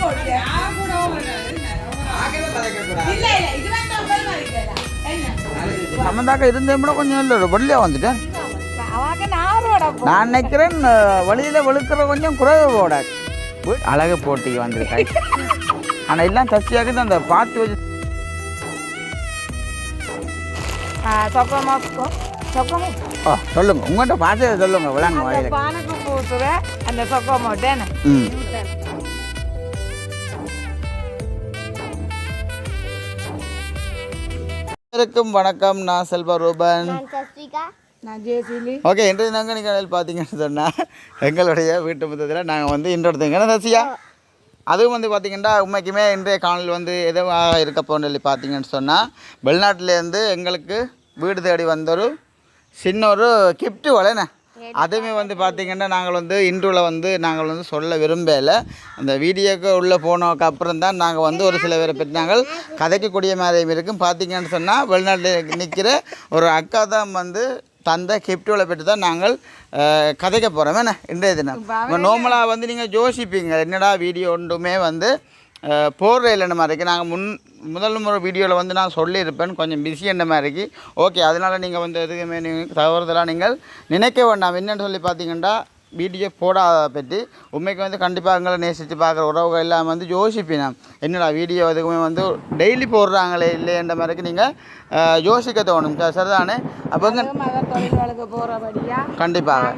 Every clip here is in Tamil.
போட்டு நான் கூட ஓடுறது. ஆகவே பதைக்கக்கூடாது. இல்ல இல்ல இது வந்து ஒன்பது மணிக்கு என்ன சம்மந்தாக்கா இருந்தே கூட கொஞ்சம் இல்லை வெள்ளையாக வந்துட்டேன் நான் நினைக்கிறேன் வழியில வெளுக்கிற கொஞ்சம் குறைவு போட அழகு போட்டிக்கு வந்திருக்காய் ஆனால் எல்லாம் சசியாக அந்த பார்த்து வச்சு சொக்கமா சொக்கமா ஓ சொல்லுங்க உங்கள்கிட்ட பாசையை சொல்லுங்க விளாங்க அந்த வாயில பானைக்கு பூசுற அந்த சொக்கமோட்டேன்னு அனைவருக்கும் வணக்கம். நான் செல்வ ரூபன். ஓகே இன்றைய நாங்கள் நீங்கள் பார்த்தீங்கன்னு சொன்னால் எங்களுடைய வீட்டு முத்தத்தில் நாங்கள் வந்து இன்றொருத்தங்க ரசியா அதுவும் வந்து பார்த்தீங்கன்னா உண்மைக்குமே இன்றைய காணொலி வந்து எதுவாக இருக்க சொல்லி பார்த்தீங்கன்னு சொன்னால் வெளிநாட்டிலேருந்து எங்களுக்கு வீடு தேடி வந்த ஒரு சின்ன ஒரு கிஃப்ட்டு வலைண்ணே அதுவுமே வந்து பார்த்தீங்கன்னா நாங்கள் வந்து இன்றுல வந்து நாங்கள் வந்து சொல்ல விரும்பலை. அந்த வீடியோக்கு உள்ளே போனதுக்கு அப்புறம் தான் நாங்கள் வந்து ஒரு சில பேரை பற்றி நாங்கள் கதைக்கக்கூடிய மாதிரியும் இருக்கும். பார்த்தீங்கன்னு சொன்னால் வெளிநாட்டில் நிற்கிற ஒரு அக்கா தான் வந்து தந்த கிஃப்ட்டுகளை பற்றி தான் நாங்கள் கதைக்க போகிறோம் என்ன? இன்றைய தினம். நார்மலாக வந்து நீங்கள் யோசிப்பீங்க. என்னடா வீடியோ ஒன்றுமே வந்து போடுற இல்லைன்ற மாதிரிக்கு நாங்கள் முன் முதல் முறை வீடியோவில் வந்து நான் சொல்லியிருப்பேன். கொஞ்சம் பிஸி என்ற மாதிரிக்கு ஓகே அதனால் நீங்கள் வந்து எதுவுமே நீங்கள் தவறுதலாக நீங்கள் நினைக்க வேண்டாம். என்னன்னு சொல்லி பார்த்தீங்கன்னா வீடியோ போடாத பற்றி உண்மைக்கு வந்து கண்டிப்பாக எங்களை நேசித்து பார்க்குற உறவுகள் எல்லாம் வந்து யோசிப்பினா என்னடா வீடியோ எதுக்குமே வந்து டெய்லி போடுறாங்களே இல்லைன்ற மாதிரிக்கு நீங்கள் யோசிக்க தோணும். சரி, சரிதானே? போறபடியா கண்டிப்பாக.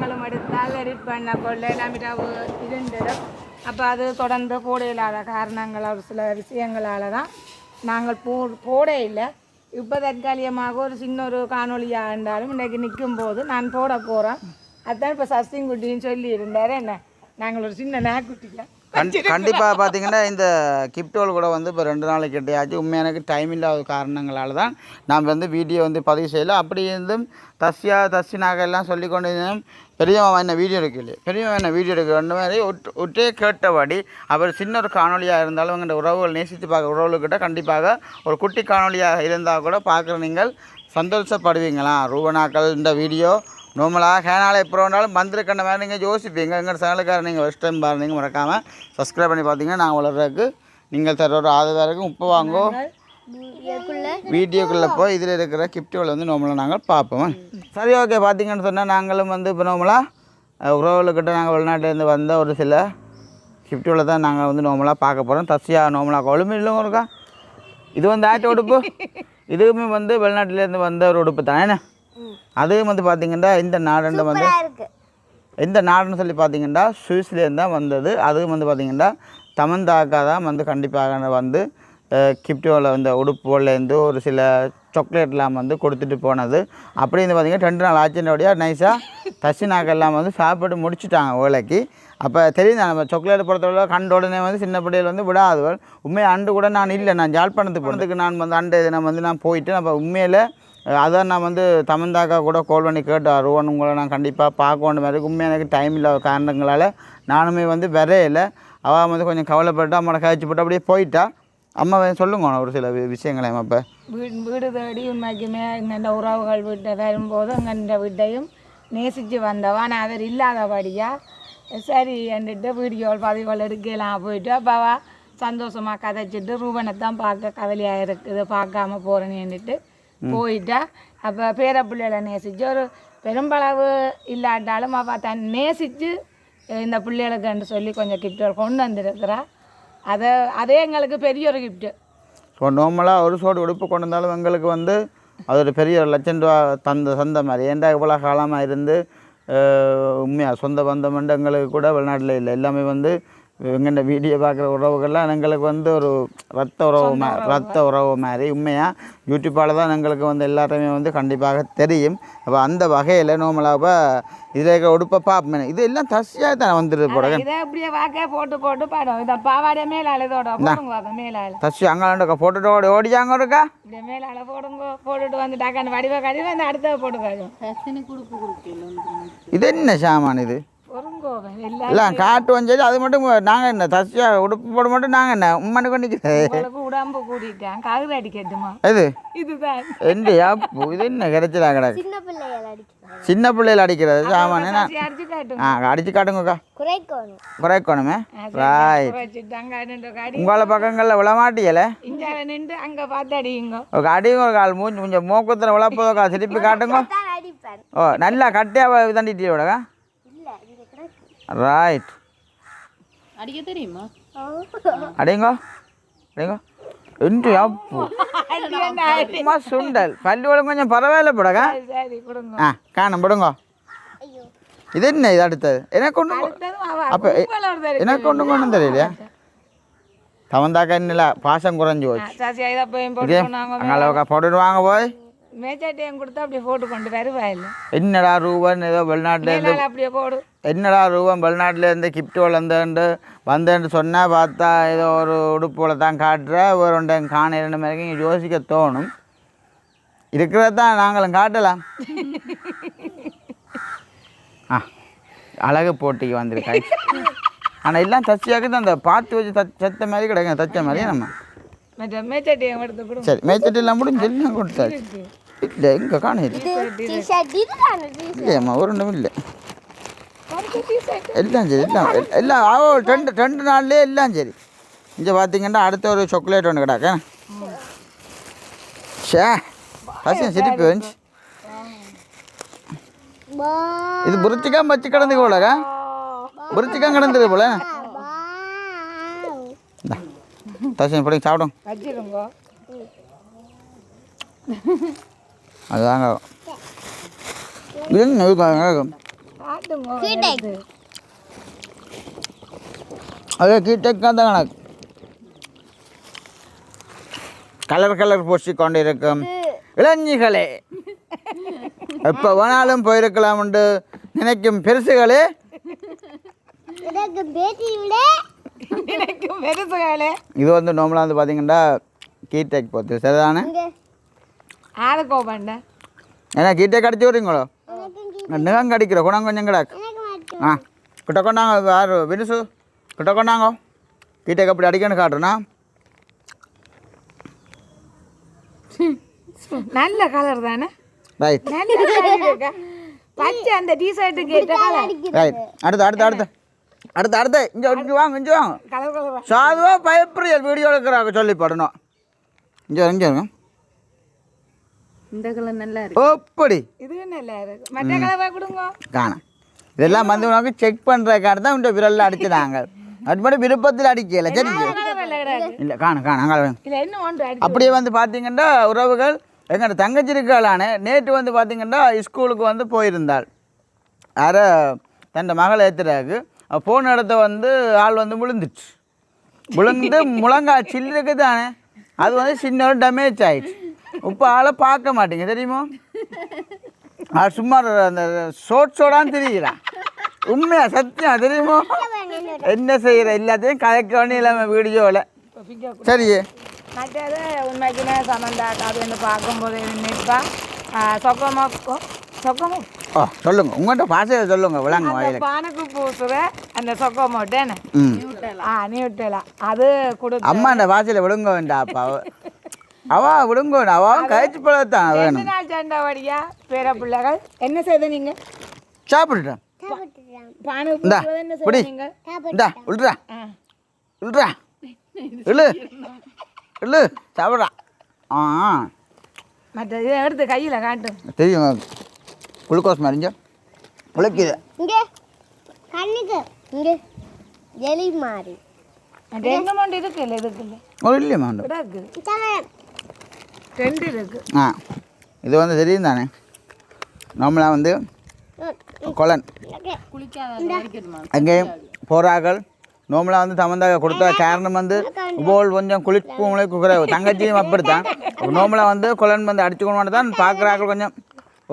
அப்போ அது தொடர்ந்து போட இல்லாத காரணங்கள் ஒரு சில விஷயங்களால் தான் நாங்கள் போ போட இல்லை. இப்போ தற்காலிகமாக ஒரு சின்ன ஒரு காணொலியாக இருந்தாலும் இன்றைக்கு நிற்கும் போது நான் போட போகிறேன் அதுதான் இப்போ சஸ்திங் குட்டின்னு சொல்லி இருந்தார் என்ன? நாங்கள் ஒரு சின்ன நாய்க்குட்டியா கண்டிப்பாக பார்த்தீங்கன்னா இந்த கிப்டோல் கூட வந்து இப்போ ரெண்டு நாளைக்கு கிட்டையாச்சு. உண்மையாக எனக்கு டைம் இல்லாத காரணங்களால தான் நான் வந்து வீடியோ வந்து பதிவு செய்யலை. அப்படி இருந்தும் தஸ்யா தஸ்வினாக எல்லாம் சொல்லி கொண்டு இருந்தேன் பெரியவன் என்ன வீடியோ எடுக்கலையே? பெரியவன் என்ன வீடியோ எடுக்க ரெண்டு மாதிரி ஒற்றே கேட்டபடி அவர் சின்ன ஒரு காணொலியாக இருந்தாலும் உங்கள் உறவுகள் நேசித்து பார்க்குற உறவுகள்கிட்ட கண்டிப்பாக ஒரு குட்டி காணொலியாக இருந்தால் கூட பார்க்குற நீங்கள் சந்தோஷப்படுவீங்களா? ரூபனாக்கள் இந்த வீடியோ நோமலாக கேனால எப்போ வேணாலும் வந்திருக்கின்ற மாதிரி நீங்கள் யோசிப்பீங்க. எங்கள் சேனலுக்கார நீங்கள் ஃபஸ்ட் டைம் பாருங்க மறக்காமல் சப்ஸ்கிரைப் பண்ணி பார்த்தீங்கன்னா நான் வளர்றதுக்கு நீங்கள் தர ஒரு ஆதரவாக இருக்கும் உப்பு வாங்கோ. வீடியோக்குள்ளே போய் இதில் இருக்கிற கிஃப்ட்டுகளை வந்து நார்மலாக நாங்கள் பார்ப்போம். சரி ஓகே பார்த்தீங்கன்னு சொன்னால் நாங்களும் வந்து இப்போ நார்மலாக உறவுகளுக்கிட்ட நாங்கள் வெளிநாட்டிலேருந்து வந்த ஒரு சில கிஃப்ட்டுகளை தான் நாங்கள் வந்து நோமலாக பார்க்க போகிறோம் தசியாக நார்மலாக கொழும்பு இல்லவும் இருக்கா இது வந்து ஆட்டு உடுப்பு. இதுவுமே வந்து வெளிநாட்டிலேருந்து வந்த ஒரு உடுப்பு தான்? ஏன்னா அதுவும் வந்து பார்த்தீங்கன்னா இந்த நாடுன்ற வந்து எந்த நாடுன்னு சொல்லி பார்த்தீங்கன்னா சுவிஸ்லேருந்து தான் வந்தது. அதுவும் வந்து பார்த்தீங்கன்னா தமந்தாக்கா தான் வந்து கண்டிப்பாக வந்து கிப்டோவில் வந்து உடுப்புலேருந்து ஒரு சில சாக்லேட்லாம் வந்து கொடுத்துட்டு போனது. அப்படி வந்து பார்த்தீங்கன்னா ரெண்டு நாள் ஆச்சுன்னோடைய நைஸாக தசினாக்கெல்லாம் வந்து சாப்பிட்டு முடிச்சுட்டாங்க வேலைக்கு. அப்போ தெரியும் நம்ம சாக்லேட் பொறுத்தவரை கண்ட உடனே வந்து சின்ன பிள்ளைகள் வந்து விடாதவள் உண்மையை அண்டு கூட நான் இல்லை. நான் ஜாழ்ப்பாணத்துக்கு போனதுக்கு நான் வந்து அண்டு தினம் வந்து நான் போயிட்டு அப்போ உண்மையில் அதான் நான் வந்து தமிழ்தாக்கா கூட கால் பண்ணி கேட்டேன் ருவன் உங்களை நான் கண்டிப்பாக பார்க்க மாதிரி உண்மையாக எனக்கு டைம் இல்லாத காரணங்களால் நானுமே வந்து வரையில. அவள் வந்து கொஞ்சம் கவலைப்பட்டு அம்மாவோட காய்ச்சி போட்டு அப்படியே போயிட்டா. அம்மா சொல்லுங்க ஒரு சில விஷயங்களை அப்போ வீடு வீடு தேடி உண்மைக்குமே எங்கள்ட உறவுகள் வீட்டை வரும்போது எங்கள்ட வீட்டையும் நேசித்து வந்தவா. நான் அவர் இல்லாதபடியா சரி என்கிட்ட வீடியோ பதிவுகள் எடுக்கலாம் போயிட்டு அப்பாவா சந்தோஷமாக கதைச்சிட்டு ரூபனை தான் பார்க்க கவலையாக இருக்குது. பார்க்காம போகிறேன்னுட்டு போயிட்டா அப்போ பேர பிள்ளைகளை நேசித்து ஒரு பெரும்பளவு இல்லாட்டாலும் அவள் தன் நேசித்து இந்த பிள்ளைகளுக்குன்னு சொல்லி கொஞ்சம் கிஃப்ட்டுகள் கொண்டு வந்திருக்கிறா. அதை அதே எங்களுக்கு பெரிய ஒரு கிஃப்ட்டு ஸோ நார்மலாக ஒரு சோடு உடுப்பு கொண்டு வந்தாலும் எங்களுக்கு வந்து அது ஒரு பெரிய ஒரு லட்சம் ரூபா தந்த சொந்த மாதிரி. ஏன்டா இவ்வளோ காலமாக இருந்து உண்மையாக சொந்த பந்தம் எங்களுக்கு கூட வெளிநாட்டில் இல்லை. எல்லாமே வந்து எங்கள்ட வீடியோ பார்க்குற உறவுகள்லாம் எங்களுக்கு வந்து ஒரு ரத்த உறவு மா ரத்த உறவு மாதிரி. உண்மையாக யூடியூப்பால் தான் எங்களுக்கு வந்து எல்லாருமே வந்து கண்டிப்பாக தெரியும். அப்போ அந்த வகையில் நார்மலாக இதில் இருக்கிற உடுப்பை பார்ப்பேன் இது எல்லாம் தசியாக தான் வந்துடுது போட இதை அப்படியே வாக்க போட்டு போட்டு பாடும் இதை பாவாடை மேலால இதோட மேலால தசி அங்கே போட்டுட்டு ஓடி. ஓடியாங்க இருக்கா இப்படியே மேலால போடுங்க. போட்டுட்டு வந்துட்டாக்க அந்த வடிவ கழிவு அந்த அடுத்த போட்டுக்காது இது என்ன சாமான் இது? இல்லை காட்டுவோம் சரி அது மட்டும் நாங்கள் என்ன தசியா உடுப்பு போட மட்டும் நாங்கள் என்ன உம்மனு உங்களுக்கு உடம்பு கூட்டிட்டேன் கயிறு அடிக்கட்டுமா எது இதுதான் எந்த இது என்ன கிடைச்சலா கிடக்கு சின்ன பிள்ளைகள் அடிக்கிறது சாமானு ஆ அடிச்சு காட்டுங்கக்கா குறைக்கணும் குறைக்கணுமே ராய் உங்கள பக்கங்களில் விழமாட்டியல நின்று அங்க பார்த்து அடியுங்க ஒரு அடிங்க ஒரு கால் மூஞ்சி கொஞ்சம் மூக்கத்தில் விழப்பதோக்கா திருப்பி காட்டுங்க தான் அடிப்பேன் ஓ நல்லா கட்டியாக இங்க கிடக்கு ரைட் அடிக்க தெரியுமா? அடிங்கோ. அடிங்கோ. இன்று அப்போ சும்மா சுண்டல். பல்லு கொஞ்சம் பரவாயில்ல கொடுங்க. ஆ காணும் போடுங்க ஐயோ. இது என்ன இது அடுத்தது? எனக்கு அவ அப்போ. எனக்கு ஒன்றும் ஒன்றும் தெரியலையா தவந்தாக்கா என்ன பாசம் குறைஞ்சி போச்சு. அங்கே போட்டுடுவாங்க போய். மேச்சாட்டியம் கொடுத்தா அப்படியே போட்டு கொண்டு வருவா இல்லை. என்னடா ரூபன் ஏதோ வெளிநாட்டிலேருந்து அப்படியே போடு. என்னடா ரூபம் வெளிநாட்டிலேருந்து கிஃப்ட் வளர்ந்தேன்ட்டு வந்தேன்னு சொன்னால் பார்த்தா ஏதோ ஒரு உடுப்போல தான் காட்டுற ஒரு ரெண்டு காண இரண்டு மாதிரி இங்கே யோசிக்க தோணும். இருக்கிறத தான் நாங்களும் காட்டலாம். ஆ அழகு போட்டிக்கு வந்திருக்காய் ஆனால் எல்லாம் தச்சியாக்குது அந்த பார்த்து வச்சு தச் சத்த மாதிரி கிடைக்கும் தச்ச மாதிரி நம்ம சரி மேய்ச்சட்டு எல்லாம் முடிஞ்சு எல்லாம் கொடுத்தாச்சு? இல்லை எங்கே காண இல்லை டிஷர்ட் இதுதானே டிஷர்ட் இல்லையம்மா ஒரு ஒன்றும் இல்லை. எல்லாம் சரி எல்லாம் எல்- எல்லாம் ஆவோ ரெண்டு ரெண்டு நாள்லேயே எல்லாம் சரி. இங்கே பார்த்தீங்கன்னா அடுத்த ஒரு சாக்லேட் ஒன்று கிடாக்க. ஷே பசங்க சிரிப்பு வந்துச்சு. இது புரிச்சிக்காம வச்சு கிடந்து போலக்கா? கிடந்துரு போல. தசன் பிடிங்க சாப்பிடும். வச்சிருங்க. அதுதாங்க. என்ன எடுத்து. அது கீட்டக்கா தான் கணக்கு கலர் கலர் பூசிக்கொண்டு இருக்கும் இளைஞர்களே எப்போ வேணாலும் போயிருக்கலாம் என்று நினைக்கும் பெருசுகளே. எனக்கு பேட்டி விட. நினைக்கும் பெருசுகளே. இது வந்து நார்மலாக வந்து பார்த்தீங்கன்னா கீட்டேக் போத்து சரிதானே? இங்க. ஆளுக்கோ பண்ண ஏன்னா கீட்டேக் அடிச்சு விட்றீங்களோ? நிகம் கடிக்கிற குணம் கொஞ்சம் கிடாக்கு. எனக்கு மட்டும். ஆ கிட்ட கொண்டாங்க யார்? வினுசு கிட்ட கொண்டாங்க. கீட்டேக் அப்படி அடிக்கணும் காட்டுறேன்னா? நல்ல கலர் தானே? ரைட் நல்ல? பச்சை அந்த டிஷர்ட்டு கேட்ட கலர் ரைட் அடுத்து அடுத்து அடுத்து. அடுத்து அடுத்து இங்கே இங்கே வாங்க இங்கே வாங்க கலர் கலர் சாதுவாக பயப்படுறியல் வீடியோ எடுக்கிறாங்க சொல்லி படணும். இங்கே இங்கே இருங்க இந்த கலர் நல்லா இருக்கு. எப்படி இது நல்லா இருக்கு மற்ற கலர் கொடுங்க. காணும். இதெல்லாம் வந்து உனக்கு செக் பண்ணுறதுக்காக தான் இந்த விரலில் அடிச்சிடாங்க அது மட்டும் விருப்பத்தில் அடிக்கல சரி இல்லை காணும் காணும் அப்படியே வந்து பார்த்தீங்கன்னா உறவுகள் எங்களோட தங்கச்சி இருக்காளானே நேற்று வந்து பார்த்தீங்கன்னா ஸ்கூலுக்கு வந்து போயிருந்தாள். யார தன் மகளை ஏற்றுறாக்கு போன இடத்த வந்து ஆள் வந்து விழுந்துச்சு. விழுந்து முழங்கா சில்லுக்கு தானே அது வந்து சின்ன ஒரு டேமேஜ் ஆயிடுச்சு. இப்போ ஆளை பார்க்க மாட்டீங்க தெரியுமா? அது சும்மா அந்த ஷோட்ஸோடான்னு தெரியுறான். உண்மையா சத்தியம் தெரியுமா? என்ன செய்கிற எல்லாத்தையும் கலக்க வேண்டிய இல்லாமல் வீடியோவில் சரி மற்றது உண்மைக்குமே சமந்தா அது வந்து பார்க்கும்போது நிற்பா சொக்கமோ சொக்கமோ ஓ சொல்லுங்க. உங்கள்கிட்ட பாசையை சொல்லுங்க விளாங்க அந்த வாயில பானுக்கு பூசுற அந்த சொக்கமோட்டேன்னு ம். ஆ நியூட்டலா அது கொடுத்து அம்மா இந்த பாசையில் விடுங்க வேண்டாம் அப்பா அவ அவ விடுங்க அவன் கழிச்சு பழத்தான் வேணும். நாள் சண்டை பேர பிள்ளைகள்? என்ன செய்த நீங்க? சாப்பிட்டுட்டேன். ஆ. விழுறா இழு. இழு. சாப்பிட்றான் ஆ மற்ற எடுத்து கையில காட்டு. தெரியும். குளுக்கோஸ் மறிஞ்ச உழைக்குது இங்க. கண்ணுக்கு. இங்க. எலி மாறி என்ன மொண்டு இருக்கு இல்லை இதுக்கு இல்லை ஒரு. இருக்கு தவறம் ரெண்டு இருக்கு. ஆ. இது வந்து தெரியும் தானே? நார்மலாக வந்து கொலன். அங்கே போகிறார்கள் நார்மலாக வந்து தமந்தாக கொடுத்த காரணம் வந்து போல் கொஞ்சம் குளிப்பு குறைவு. தங்கச்சியும் அப்படித்தான். நார்மலாக வந்து குலன் வந்து அடிச்சுக்கணும் தான் பார்க்குறார்கள் கொஞ்சம்.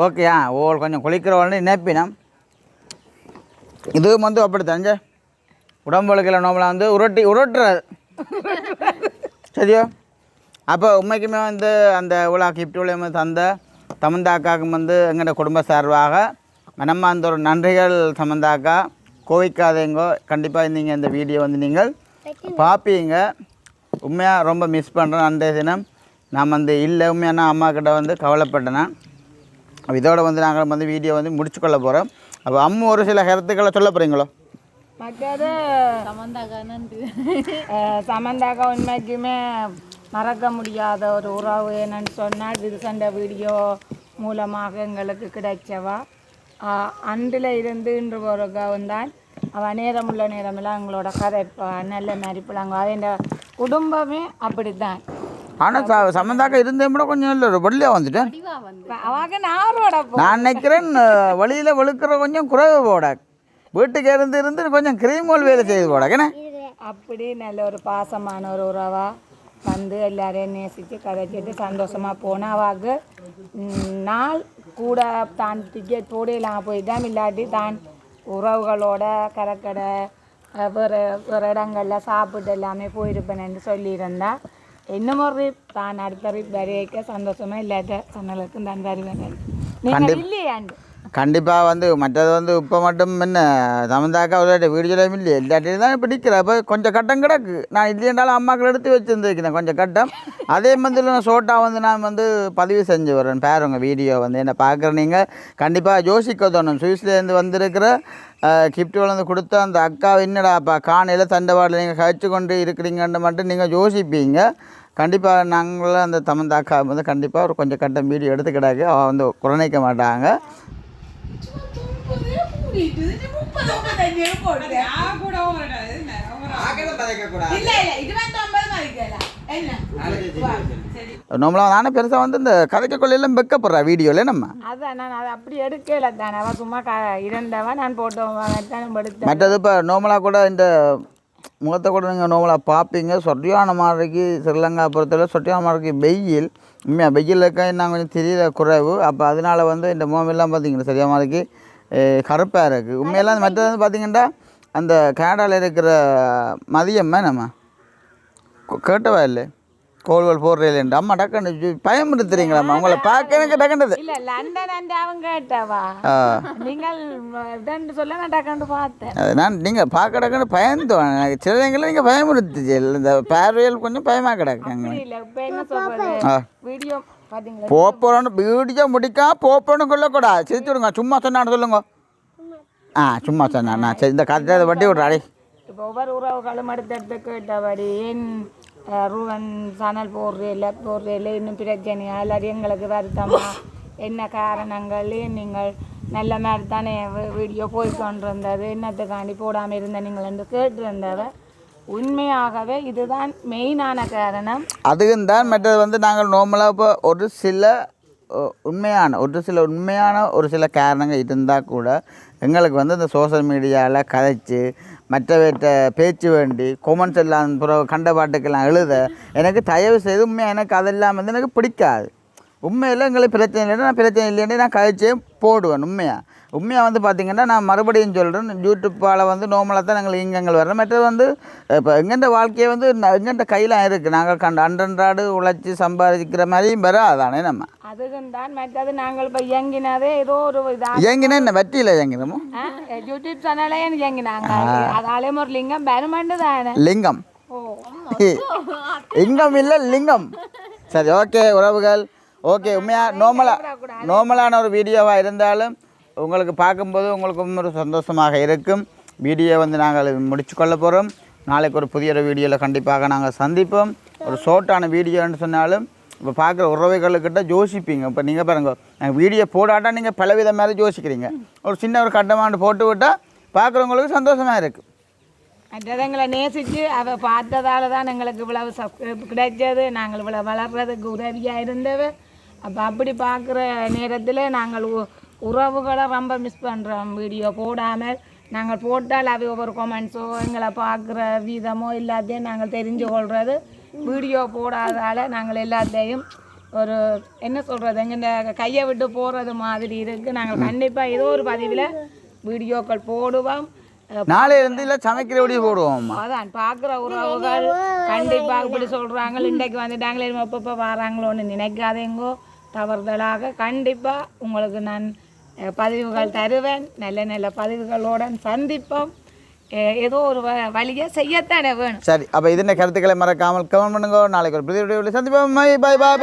ஓகேயா ஓல் கொஞ்சம் குளிக்கிறவள்னு நினைப்பினம் இதுவும் வந்து அப்படி தெரிஞ்ச உடம்புகளுக்கில் நார்மலாக வந்து உருட்டி உருட்டுறது. சரியோ? அப்போ உண்மைக்குமே வந்து அந்த உலா கிஃப்ட் விளையம் தந்த தமந்தாக்காவுக்கு வந்து எங்களோட குடும்ப சார்பாக மனமார்ந்த ஒரு நன்றிகள் சமந்தாக்கா கோவிக்காதேங்கோ கண்டிப்பாக நீங்கள் இந்த வீடியோ வந்து நீங்கள் பார்ப்பீங்க உண்மையாக ரொம்ப மிஸ் பண்ணுறேன் அன்றைய தினம். நான் வந்து இல்லை உண்மையாக நான் அம்மா கிட்ட வந்து கவலைப்பட்டேன். அப்ப இதோட வந்து நாங்கள் வந்து வீடியோ வந்து முடிச்சுக்கொள்ள போகிறோம் அப்போ அம்மு ஒரு சில கருத்துக்களை சொல்ல போகிறீங்களோ மற்றது சமந்தாக்கா நன்றி சமந்தாக்கா உண்மைக்குமே மறக்க முடியாத ஒரு உறவு என்னன்னு சொன்னால் இது சண்டை வீடியோ மூலமாக எங்களுக்கு கிடைச்சவா? அன்றில் இருந்து இன்று வரைக்கும் தான் அவள் நேரமுள்ள நேரமெல்லாம் எங்களோட கதை நல்ல நடிப்புலாங்க அது குடும்பமே அப்படித்தான். ஆனால் ச சம்மந்தாக்கா இருந்தே கூட கொஞ்சம் இல்லை ஒரு வழியாக வந்துட்டேன். நான் நினைக்கிறேன் வழியில் வெளுக்கிற கொஞ்சம் குறைவு போட. வீட்டுக்கு இருந்து இருந்து கொஞ்சம் கிரீமோல் வேலை செய்து போட ஏன்னா அப்படி நல்ல ஒரு பாசமான ஒரு உறவா வந்து எல்லாரையும் நேசித்து கதைச்சிட்டு சந்தோஷமாக போனால் அவாக்கு ம், நாள் கூட தான் டிக்கெட் போடலாம் போயிட்டான். இல்லாட்டி தான் உறவுகளோட கரக்கடை அஹ், வேறு வேறு இடங்களில் சாப்பிட்டு எல்லாமே போயிருப்பேன்னு சொல்லியிருந்தா. இன்னும் ஒரு ரிப் தான் அடுத்த ரிப் வரைக்க சந்தோஷமாக இல்லாத சன்னலுக்கு தான் வருவேன் நீங்கள் இல்லையாண்டு கண்டிப்பாக வந்து மற்றது வந்து இப்போ மட்டும் என்ன சமந்தாக்கா ஒரு வீடியோலையும் இல்லை எல்லாத்தையும் தான் பிடிக்கிறேன் அப்போ கொஞ்சம் கட்டம் கிடக்கு நான் இல்லைன்றாலும் அம்மாக்கள் எடுத்து வச்சுருந்துருக்கிறேன் கொஞ்சம் கட்டம் அதே மாதிரி நான் ஷோட்டா வந்து நான் வந்து பதிவு செஞ்சு வரேன் பாருங்க வீடியோ வந்து என்ன பார்க்குற நீங்கள் கண்டிப்பாக யோசிக்க தோணும் சுவிஸ்லேருந்து வந்திருக்கிற கிஃப்ட் வந்து கொடுத்த அந்த அக்கா என்னடாப்பா காணையில் தண்டவாடில் நீங்கள் கழிச்சு கொண்டு இருக்கிறீங்கன்னு மட்டும் நீங்கள் யோசிப்பீங்க கண்டிப்பாக நாங்களும் அந்த தமந்தாக்கா வந்து கண்டிப்பாக ஒரு கொஞ்சம் கட்டம் வீடியோ எடுத்துக்கிடாங்க அவள் வந்து குறைக்க மாட்டாங்க. நம்மளாம் நானே பெருசாக வந்து இந்த கதைக்க கொள்ளையெல்லாம் வெக்கப்படுறா வீடியோவில் நம்ம. அதான் நான் அதை அப்படி எடுக்கல தானே. சும்மா க இருந்தவன் நான் எடுத்தேன் மற்றது இப்போ நார்மலாக கூட இந்த முகத்தை கூட நீங்கள் நோவலாக பார்ப்பீங்க. சொட்டியான மாதிரிக்கு ஸ்ரீலங்கா பொறுத்தவரை சொட்டியான மாதிரிக்கு வெயில் உண்மையாக வெயில் இருக்க என்ன கொஞ்சம் தெரியல குறைவு. அப்போ அதனால வந்து இந்த முகமெல்லாம் பார்த்தீங்கன்னா சரியாக மாதிரிக்கு கருப்பாக இருக்குது உண்மையெல்லாம் மற்றது வந்து பார்த்தீங்கன்னா அந்த கேனடாவில் இருக்கிற மதியம்மா நம்ம? கேட்டவா இல்லை கோல்வல் போடுறேன் அம்மா டக்குன்னு பயமுறுத்துறீங்களாம்மா. உங்களை பார்க்க எனக்கு டக்குனது இல்ல லண்டன் அண்ட் அவங்க கேட்டவா? ஆ. நீங்கள் ரெண்டு சொல்ல நான் டக்காண்டு பார்த்தேன். நான் நீங்கள் பார்க்க டக்குன்னு பயந்தோம் எனக்கு சிலங்களை நீங்கள் பயமுறுத்துச்சு. இந்த பார்வையில் கொஞ்சம் பயமாக கிடக்குங்க. வீடியோ பாத்தீங்களா? போப்போறோன்னு வீடியோ முடிக்கா போப்போன்னு கொள்ளக்கூடாது சிரிச்சு விடுங்க. சும்மா சொன்னான்னு சொல்லுங்க. ஆ சும்மா சொன்னா. சரி இந்த கதை வட்டி விட்றாடே இப்போ ஒவ்வொரு உறவுகளும் அடுத்தடுத்து கேட்டபடி ஏன் அஹ், ரூவன் சணல் போடுறதில்ல போடுறதில்ல இன்னும் பிரச்சனையா எல்லாரும் எங்களுக்கு வருத்தமா என்ன காரணங்கள் நீங்கள் நல்ல மாதிரி தானே வீடியோ போய்கொண்டிருந்தது என்னத்துக்காண்டி போடாமல் இருந்த நீங்கள் என்று கேட்டிருந்தவ உண்மையாகவே இதுதான் மெயினான காரணம் அதுவும் தான் மற்றது வந்து நாங்கள் நார்மலாக இப்போ ஒரு சில உண்மையான ஒரு சில உண்மையான ஒரு சில காரணங்கள் இருந்தால் கூட எங்களுக்கு வந்து இந்த சோஷியல் மீடியாவில் கதைச்சு மற்றவற்ற பேச்சு வேண்டி கொமெண்ட்ஸ் எல்லாம் பிறகு கண்ட பாட்டுக்கெல்லாம் எழுத எனக்கு தயவு செய்து உண்மையாக எனக்கு அதெல்லாம் வந்து எனக்கு பிடிக்காது. உண்மையில் எங்களுக்கு பிரச்சனை இல்லைன்னா நான் பிரச்சனை இல்லைன்னு நான் கழிச்சே போடுவேன் உண்மையாக உண்மையாக வந்து பார்த்திங்கன்னா நான் மறுபடியும் சொல்கிறேன் யூடியூப்பால் வந்து நார்மலாக தான் நாங்கள் இங்கங்கள் வர்றோம். மற்றது வந்து இப்போ எங்கெண்ட வாழ்க்கையை வந்து எங்கெண்ட கையில் இருக்குது நாங்கள் கண்ட அன்றன்றாடு உழைச்சி சம்பாதிக்கிற மாதிரியும் வராதானே நம்ம? அதுக்கும் தான் மற்றது நாங்கள் இப்போ இயங்கினதே ஏதோ ஒரு இயங்கினா என்ன? வெற்றியில் இயங்கினமோ? யூடியூப் சேனலே இயங்கினாங்க. அதாலே ஒரு லிங்கம் பெருமண்டு தானே? லிங்கம். லிங்கம் இல்லை லிங்கம். சரி ஓகே உறவுகள். ஓகே உண்மையாக நார்மலாக நார்மலான ஒரு வீடியோவாக இருந்தாலும் உங்களுக்கு பார்க்கும்போது உங்களுக்கு ஒரு சந்தோஷமாக இருக்கும். வீடியோ வந்து நாங்கள் முடிச்சு கொள்ள போகிறோம் நாளைக்கு ஒரு புதிய ஒரு வீடியோவில் கண்டிப்பாக நாங்கள் சந்திப்போம். ஒரு ஷார்ட்டான வீடியோன்னு சொன்னாலும் இப்போ பார்க்குற உறவுகளுக்கிட்ட யோசிப்பீங்க. இப்போ நீங்கள் பாருங்க நாங்கள் வீடியோ போடாட்டா நீங்கள் பலவித மாதிரி யோசிக்கிறீங்க. ஒரு சின்ன ஒரு கட்டமாண்டு போட்டு விட்டால் பார்க்குறவங்களுக்கு சந்தோஷமாக இருக்குது மற்றது எங்களை நேசித்து அவ பார்த்ததால தான் எங்களுக்கு இவ்வளவு சப்ஸ்கிரைப் கிடைச்சது. நாங்கள் இவ்வளவு வளர்றதுக்கு உதவியாக இருந்தது அப்போ அப்படி பார்க்குற நேரத்தில் நாங்கள் உ- உறவுகளை ரொம்ப மிஸ் பண்ணுறோம் வீடியோ போடாமல் நாங்கள் போட்டால் அவை ஒவ்வொரு கொமெண்ட்ஸோ எங்களை பார்க்குற விதமோ எல்லாத்தையும் நாங்கள் தெரிஞ்சு கொள்வது வீடியோ போடாதால நாங்கள் எல்லாத்தையும் ஒரு என்ன சொல்கிறது எங்கள் கையை விட்டு போகிறது மாதிரி இருக்குது நாங்கள் கண்டிப்பாக ஏதோ ஒரு பதிவில் வீடியோக்கள் போடுவோம். அஹ் நாளையிலேருந்து இல்லை சமைக்கிற வீடியோ போடுவோம்மா அதான் பார்க்குற உறவுகள் கண்டிப்பாக இப்படி சொல்கிறாங்க இன்றைக்கு வந்துட்டாங்களே எப்பப்போ வராங்களோன்னு நினைக்காதேங்கோ. தவறுதலாக கண்டிப்பாக உங்களுக்கு நான் பதிவுகள் தருவேன். நல்ல நல்ல பதிவுகளுடன் சந்திப்போம். ஏதோ ஒரு வ- வழியை செய்யத்தானே வேணும். சரி அப்போ இதன் கருத்துக்களை மறக்காமல் கவனம் பண்ணுங்க. நாளைக்கு ஒரு புதிய சந்திப்போம். பை பாய் பாய்